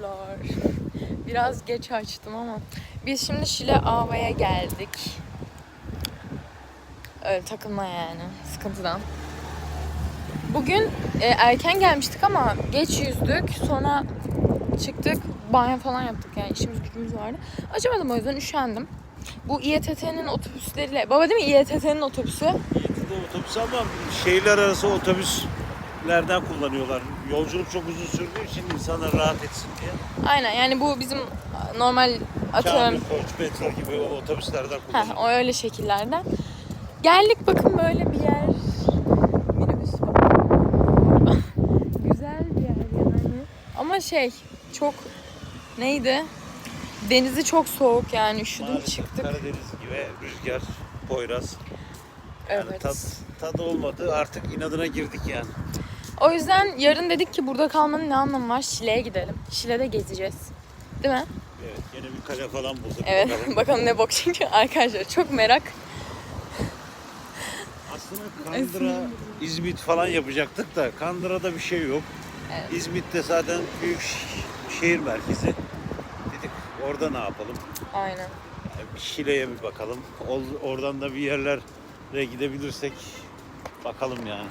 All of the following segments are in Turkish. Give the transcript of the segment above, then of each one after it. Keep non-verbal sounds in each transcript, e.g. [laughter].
arkadaşlar. Biraz geç açtım ama biz şimdi Şile Ava'ya geldik. Öyle takılma yani sıkıntıdan. Bugün e, erken gelmiştik ama geç yüzdük. Sonra çıktık banyo falan yaptık yani işimiz gücümüz vardı. Açamadım o yüzden üşendim. Bu İETT'nin otobüsleriyle... Baba değil mi İETT'nin otobüsü? Yetide otobüs ama şehirler arası otobüslerden kullanıyorlar. Yolculuk çok uzun sürdüğü için insanlar rahat etsin diye. Aynen yani bu bizim normal Kamil, atıyorum Koç, Metro gibi o otobüslerden Heh, kullanıyorlar. o öyle şekillerden. Geldik bakın böyle bir yer. Minibüs. [laughs] Güzel bir yer yani. Ama şey çok neydi? Denizi çok soğuk yani üşüdüm Maalesef çıktık. Karadeniz gibi rüzgar, Poyraz. Yani Evet. tat, tadı olmadı artık inadına girdik yani. O yüzden yarın dedik ki burada kalmanın ne anlamı var? Şile'ye gidelim. Şile'de gezeceğiz. Değil mi? Evet yine bir kale falan bulduk. Evet. Bakalım. [laughs] Bakalım ne bok çünkü [laughs] arkadaşlar çok merak. Aslında Kandıra, İzmit falan yapacaktık da Kandıra'da bir şey yok. Evet. İzmit'te zaten büyük şehir merkezi. Dedik orada ne yapalım? Aynen. Bir Şile'ye bir bakalım. Oradan da bir yerlere gidebilirsek bakalım yani.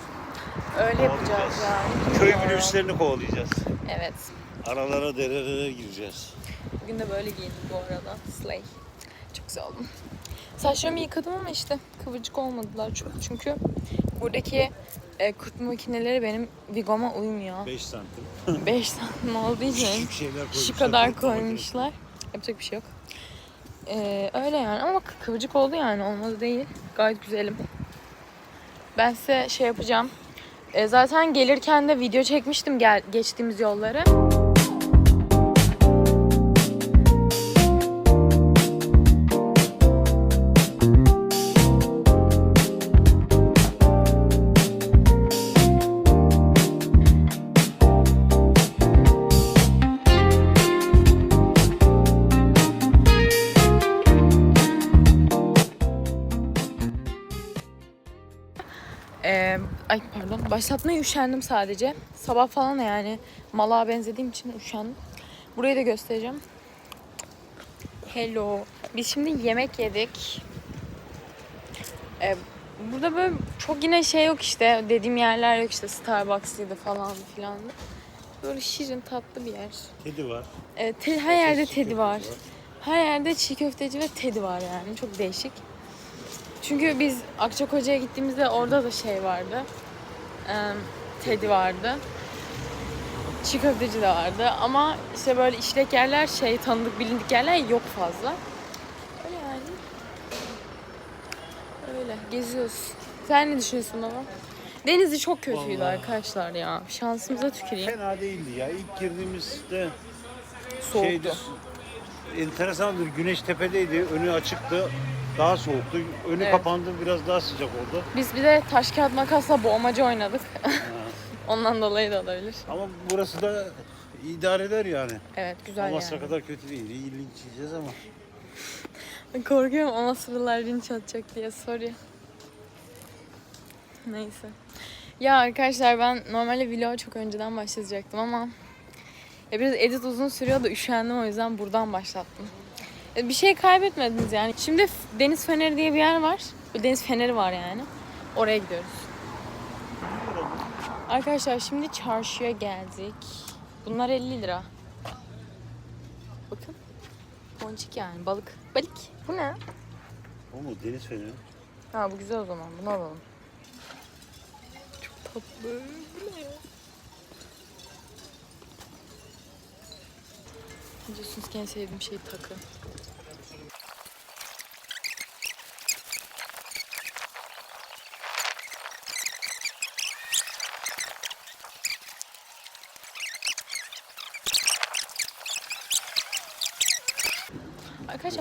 Öyle yapacağız yani. Köy minibüslerini kovalayacağız. Evet. Aralara, derelere gireceğiz. Bugün de böyle giyindim bu arada. Slay. Çok güzel oldum. Saçlarımı yıkadım ama işte kıvırcık olmadılar çok. Çünkü buradaki e, kurutma makineleri benim vigoma uymuyor. 5 santim. [laughs] 5 santim olduğu için şu kadar koymuşlar. Yapacak bir şey yok. Ee, öyle yani ama kıvırcık oldu yani olmadı değil. Gayet güzelim. Ben size şey yapacağım. Ee, zaten gelirken de video çekmiştim gel geçtiğimiz yolları. Başlatmaya üşendim sadece. Sabah falan yani malağa benzediğim için üşendim. Burayı da göstereceğim. Hello. Biz şimdi yemek yedik. Ee, burada böyle çok yine şey yok işte. Dediğim yerler yok işte. Starbucks'ıydı falan filan. Böyle şirin tatlı bir yer. Kedi var. Ee, te- her yerde tedi var. köfteci Her yerde çiğ köfteci ve tedi var yani. Çok değişik. Çünkü biz Akçakoca'ya gittiğimizde orada da şey vardı. Tedi vardı. Çiğ köfteci de vardı. Ama işte böyle işlek yerler, şey tanıdık bilindik yerler yok fazla. Öyle yani. Öyle geziyoruz. Sen ne düşünüyorsun baba? Denizi çok kötüydü Vallahi. arkadaşlar ya. Şansımıza tüküreyim. Fena değildi ya. İlk girdiğimizde Soğuktu. şeydi. Enteresandır. Güneş tepedeydi. Önü açıktı. Daha soğuktu. Önü Evet. kapandı. Biraz daha sıcak oldu. Biz bir de taş kağıt makasla boğmaca oynadık. [laughs] Ondan dolayı da olabilir. Ama burası da idare eder yani. Evet güzel Amasra yani. kadar kötü değil. İyi linç yiyeceğiz ama. [laughs] Korkuyorum ama sıralar linç atacak diye sorry. Neyse. Ya arkadaşlar ben normalde vlog çok önceden başlayacaktım ama ya biraz edit uzun sürüyor da üşendim o yüzden buradan başlattım. E, Bir şey kaybetmediniz yani. Şimdi Deniz Feneri diye bir yer var. Deniz Feneri var yani. Oraya gidiyoruz. Arkadaşlar şimdi çarşıya geldik. Bunlar 50 lira. Bakın. Ponçik yani balık. Balık. Bu ne? O mu? Deniz feneri. Ha bu güzel o zaman. Bunu alalım. Çok tatlı. Bu ne? Biliyorsunuz ki en sevdiğim şey takı.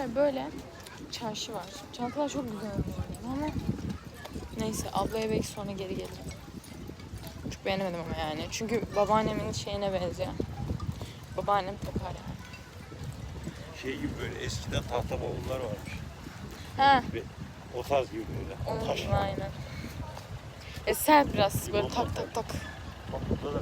Arkadaşlar böyle çarşı var. Çantalar çok güzel ama neyse ablaya belki sonra geri gelirim. Çok beğenemedim ama yani. Çünkü babaannemin şeyine benziyor. Babaannem takar yani. Şey gibi böyle eskiden tahta bavullar varmış. Ha, Ve o tarz gibi böyle. Taş. gibi aynen. E sert biraz böyle tak tak tak. Bak burada da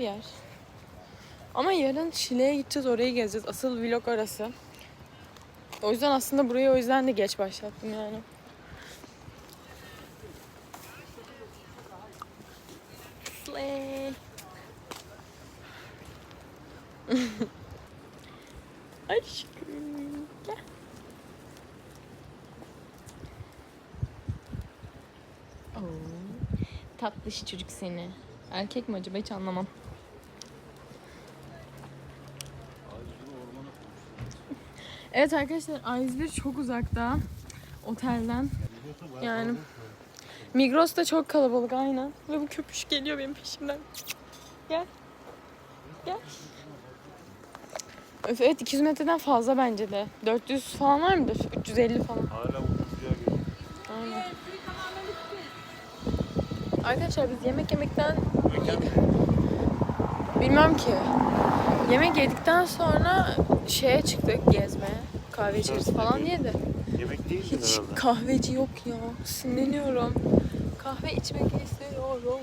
yer. Şile'ye gideceğiz, orayı gezeceğiz. Asıl vlog orası. O yüzden aslında burayı o yüzden de geç başlattım yani. [laughs] Aşkım. Gel. Oo, tatlış çocuk seni. Erkek mi acaba hiç anlamam. Evet arkadaşlar A101 çok uzakta otelden. Yani Migros da çok kalabalık aynen. Ve bu köpüş geliyor benim peşimden. Gel. Gel. Öf, evet 200 metreden fazla bence de. 400 falan var mıdır? 350 falan. Hala ucuzluğa geliyor. Aynen. Arkadaşlar biz yemek yemekten bilmem ki. Yemek yedikten sonra şeye çıktık gezmeye. Kahve içeriz falan diye de. yemek değil Hiç herhalde. kahveci yok ya. Sinirleniyorum. Kahve içmek istiyorum.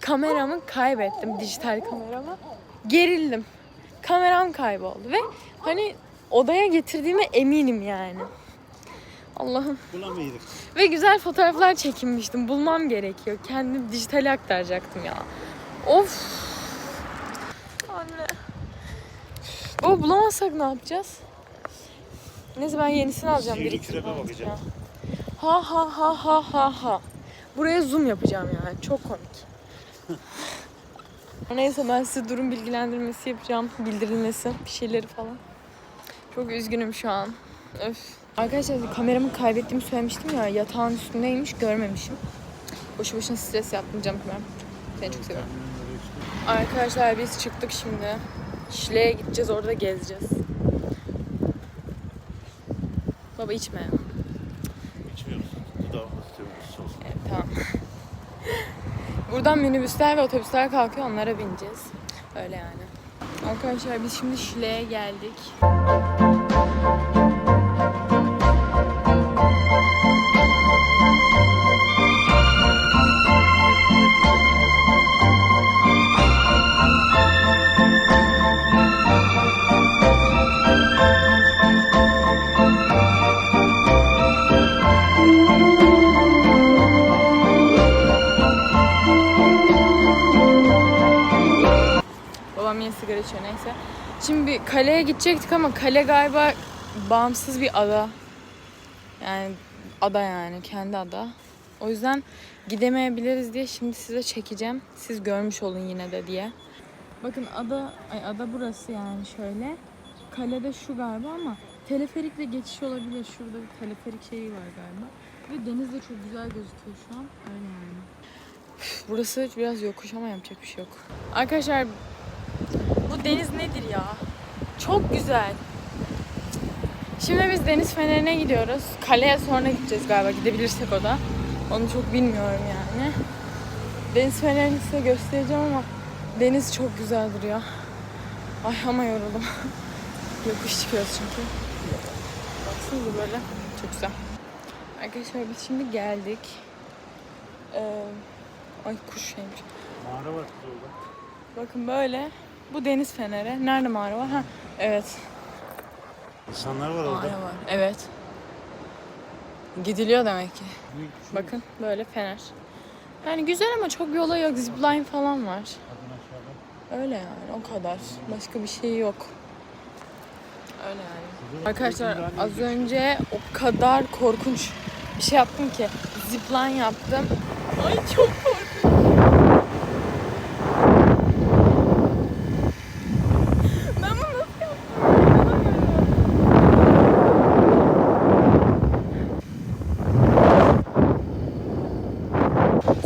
Kameramı kaybettim. Dijital kameramı. Gerildim. Kameram kayboldu ve hani odaya getirdiğime eminim yani. Allah'ım. Bulamaydık. Ve güzel fotoğraflar çekinmiştim. Bulmam gerekiyor. Kendim dijitale aktaracaktım ya. Of. Baba bulamazsak ne yapacağız? Neyse ben yenisini alacağım. Sihirli artık bakacağım. ya. Ha ha ha ha ha ha. Buraya zoom yapacağım yani. Çok komik. [laughs] Neyse ben size durum bilgilendirmesi yapacağım. Bildirilmesi, bir şeyleri falan. Çok üzgünüm şu an. Öf. Arkadaşlar kameramı kaybettiğimi söylemiştim ya. Yatağın üstündeymiş görmemişim. Boşu boşuna stres yaptım canım kameram. Seni çok seviyorum. Arkadaşlar biz çıktık şimdi. Şile'ye gideceğiz orada gezeceğiz. Baba içme. İçmiyoruz. Dudağımız temiz olsun. Evet, tamam. [laughs] Buradan minibüsler ve otobüsler kalkıyor onlara bineceğiz. Öyle yani. Arkadaşlar biz şimdi Şile'ye geldik. Şimdi bir kaleye gidecektik ama kale galiba bağımsız bir ada. Yani ada yani kendi ada. O yüzden gidemeyebiliriz diye şimdi size çekeceğim. Siz görmüş olun yine de diye. Bakın ada ay ada burası yani şöyle. Kalede şu galiba ama teleferikle geçiş olabilir. Şurada bir teleferik şeyi var galiba. Ve deniz de çok güzel gözüküyor şu an. Öyle yani. Burası biraz yokuş ama yapacak bir şey yok. Arkadaşlar bu deniz nedir ya? Çok güzel. Şimdi biz deniz fenerine gidiyoruz. Kaleye sonra gideceğiz galiba. Gidebilirsek o da. Onu çok bilmiyorum yani. Deniz fenerini size göstereceğim ama deniz çok güzel duruyor. Ay ama yoruldum. [laughs] Yokuş çıkıyoruz çünkü. Baksanıza böyle. Çok güzel. Arkadaşlar biz şimdi geldik. Ee, ay kuş şeymiş. Mağara var orada. Bakın böyle. Bu deniz feneri. Nerede mağara var? Ha, evet. İnsanlar var orada. Mağara var. Evet. Gidiliyor demek ki. Şu Bakın böyle fener. Yani güzel ama çok yola yok. Zipline falan var. Öyle yani o kadar. Başka bir şey yok. Öyle yani. Arkadaşlar az yazıyor. önce o kadar korkunç bir şey yaptım ki. Zipline yaptım. Ay çok korkunç. Ben bunu nasıl yaptım? İnanamıyorum.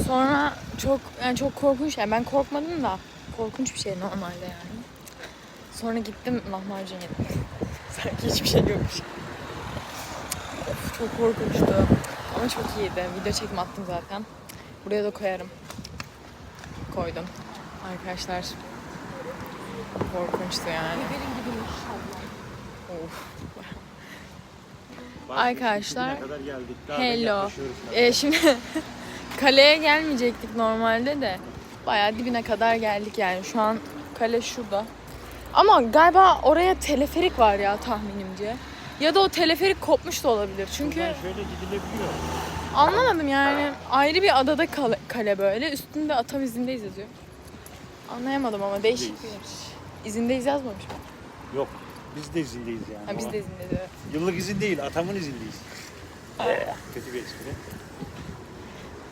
Sonra çok yani çok korkunç yani ben korkmadım da korkunç bir şey normalde yani. Sonra gittim lahmacun yedim. [laughs] Sanki hiçbir şey yokmuş. Of, çok korkunçtu. Ama çok iyiydi. Video çekim attım zaten. Buraya da koyarım. Koydum. Arkadaşlar korkunçtu yani. Of. Arkadaşlar, dibine kadar geldik. Daha da hello. Ee, şimdi [laughs] kaleye gelmeyecektik normalde de. Bayağı dibine kadar geldik yani. Şu an kale şurada. Ama galiba oraya teleferik var ya tahminimce. Ya da o teleferik kopmuş da olabilir. Çünkü Buradan şöyle gidilebiliyor. anlamadım yani. Ayrı bir adada kale, kale böyle. Üstünde atam izindeyiz yazıyor. Anlayamadım ama değişik bir yer. İzindeyiz yazmamış mı? Yok. Biz de izindeyiz yani. Ha biz de izindeyiz evet. Yıllık izin değil, atamın izindeyiz. Kötü bir espri.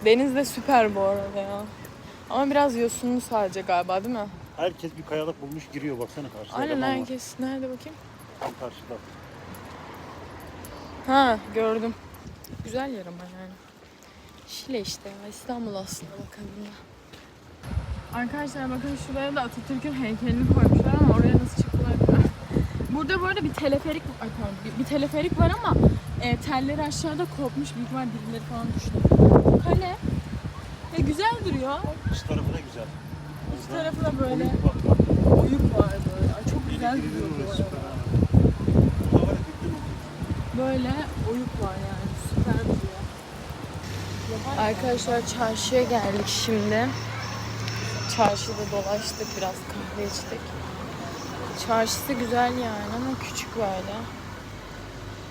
Deniz de süper bu arada ya. Ama biraz yosunlu sadece galiba değil mi? Herkes bir kayalık bulmuş giriyor baksana karşıda. Aynen adam var. herkes. Nerede bakayım? Tam karşıda. Ha gördüm. Güzel yer ama yani. Şile işte ya. İstanbul aslında bakıldığında. Arkadaşlar bakın şuraya da Atatürk'ün heykelini koymuşlar ama oraya nasıl çıktılar bilmiyorum. Burada bu arada bir teleferik ay pardon, bir, bir teleferik var ama e, telleri aşağıda kopmuş büyük ihtimal birileri falan düştü. Kale ve güzel duruyor. Üst tarafı da güzel. Üst tarafı da böyle Oyuk bak. oyuk var böyle. Ay, çok güzel duruyor bu arada. Var. Böyle oyuk var yani. Süper duruyor. Arkadaşlar çarşıya geldik şimdi. Çarşıda dolaştık biraz kahve içtik. Çarşısı güzel yani ama küçük böyle.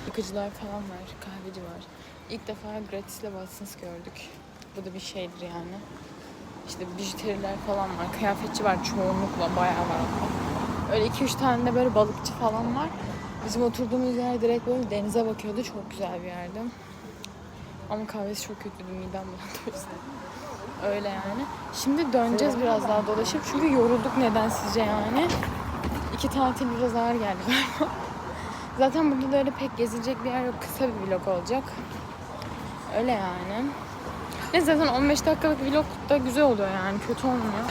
Yıkıcılar falan var, kahveci var. İlk defa gratisle Watsons gördük. Bu da bir şeydir yani. İşte bijuteriler falan var, kıyafetçi var çoğunlukla bayağı var. Öyle 2-3 tane de böyle balıkçı falan var. Bizim oturduğumuz yer direkt böyle denize bakıyordu. Çok güzel bir yerdi. Ama kahvesi çok kötüydü. Midem bulandı o. Öyle yani. Şimdi döneceğiz biraz daha dolaşıp. Çünkü yorulduk nedensizce yani. İki tatil biraz ağır geldi galiba. Zaten burada da öyle pek gezilecek bir yer yok. Kısa bir vlog olacak. Öyle yani. Ne zaten 15 dakikalık vlog da güzel oluyor yani. Kötü olmuyor.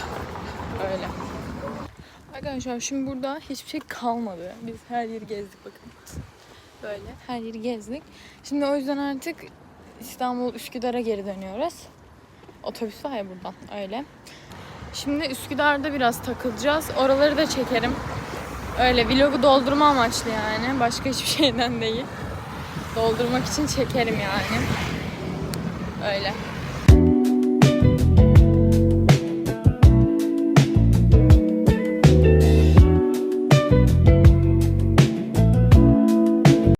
Öyle. Arkadaşlar şimdi burada hiçbir şey kalmadı. Biz her yeri gezdik bakın. Böyle her yeri gezdik. Şimdi o yüzden artık İstanbul Üsküdar'a geri dönüyoruz. Otobüs var ya buradan öyle. Şimdi Üsküdar'da biraz takılacağız. Oraları da çekerim. Öyle vlogu doldurma amaçlı yani. Başka hiçbir [laughs] şeyden değil. Doldurmak için çekerim yani. Öyle.